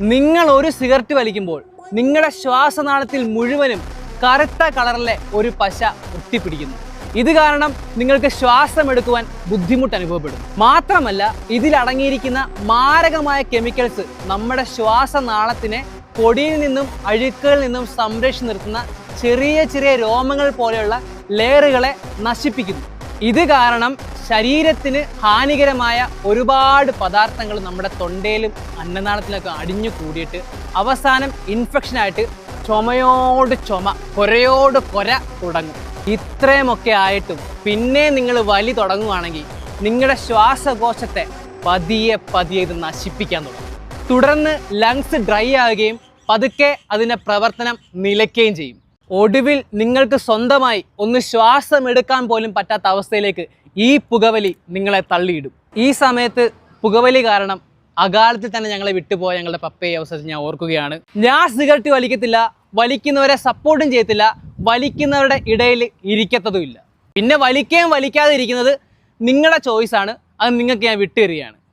നിങ്ങൾ ഒരു സിഗരറ്റ് വലിക്കുമ്പോൾ നിങ്ങളുടെ ശ്വാസനാളത്തിൽ മുഴുവനും കറുത്ത കളറിലെ ഒരു പശ ഒട്ടിപ്പിടിക്കുന്നു ഇത് കാരണം നിങ്ങൾക്ക് ശ്വാസം എടുക്കുവാൻ ബുദ്ധിമുട്ട് അനുഭവപ്പെടും മാത്രമല്ല ഇതിലടങ്ങിയിരിക്കുന്ന മാരകമായ കെമിക്കൽസ് നമ്മുടെ ശ്വാസനാളത്തിനെ പൊടിയിൽ നിന്നും അഴുക്കുകളിൽ നിന്നും സംരക്ഷിച്ച് നിർത്തുന്ന ചെറിയ ചെറിയ രോമങ്ങൾ പോലെയുള്ള ലെയറുകളെ നശിപ്പിക്കുന്നു. ഇത് കാരണം ശരീരത്തിന് ഹാനികരമായ ഒരുപാട് പദാർത്ഥങ്ങൾ നമ്മുടെ തൊണ്ടയിലും അന്നനാളത്തിലൊക്കെ അടിഞ്ഞു കൂടിയിട്ട് അവസാനം ഇൻഫെക്ഷനായിട്ട് ചുമയോട് ചുമ കൊരയോട് കൊര തുടങ്ങും. ഇത്രയുമൊക്കെ ആയിട്ടും പിന്നെ നിങ്ങൾ വലി തുടങ്ങുകയാണെങ്കിൽ നിങ്ങളുടെ ശ്വാസകോശത്തെ പതിയെ പതിയെ ഇത് നശിപ്പിക്കാൻ തുടങ്ങും. തുടർന്ന് ലങ്സ് ഡ്രൈ ആവുകയും പതുക്കെ അതിന്റെ പ്രവർത്തനം നിലയ്ക്കുകയും ചെയ്യും. ഒടുവിൽ നിങ്ങൾക്ക് സ്വന്തമായി ഒന്ന് ശ്വാസം എടുക്കാൻ പോലും പറ്റാത്ത അവസ്ഥയിലേക്ക് ഈ പുകവലി നിങ്ങളെ തള്ളിയിടും. ഈ സമയത്ത് പുകവലി കാരണം അകാലത്തിൽ തന്നെ ഞങ്ങളെ വിട്ടുപോയ ഞങ്ങളുടെ പപ്പയെ അവസരത്തിൽ ഞാൻ ഓർക്കുകയാണ്. ഞാൻ സിഗരറ്റ് വലിക്കത്തില്ല വലിക്കുന്നവരെ സപ്പോർട്ടും ചെയ്യത്തില്ല വലിക്കുന്നവരുടെ ഇടയിൽ ഇരിക്കത്തതുമില്ല. പിന്നെ വലിക്കുകയും വലിക്കാതെ ഇരിക്കുന്നത് നിങ്ങളുടെ ചോയ്സാണ് അത് നിങ്ങൾക്ക് ഞാൻ വിട്ടുതരികയാണ്.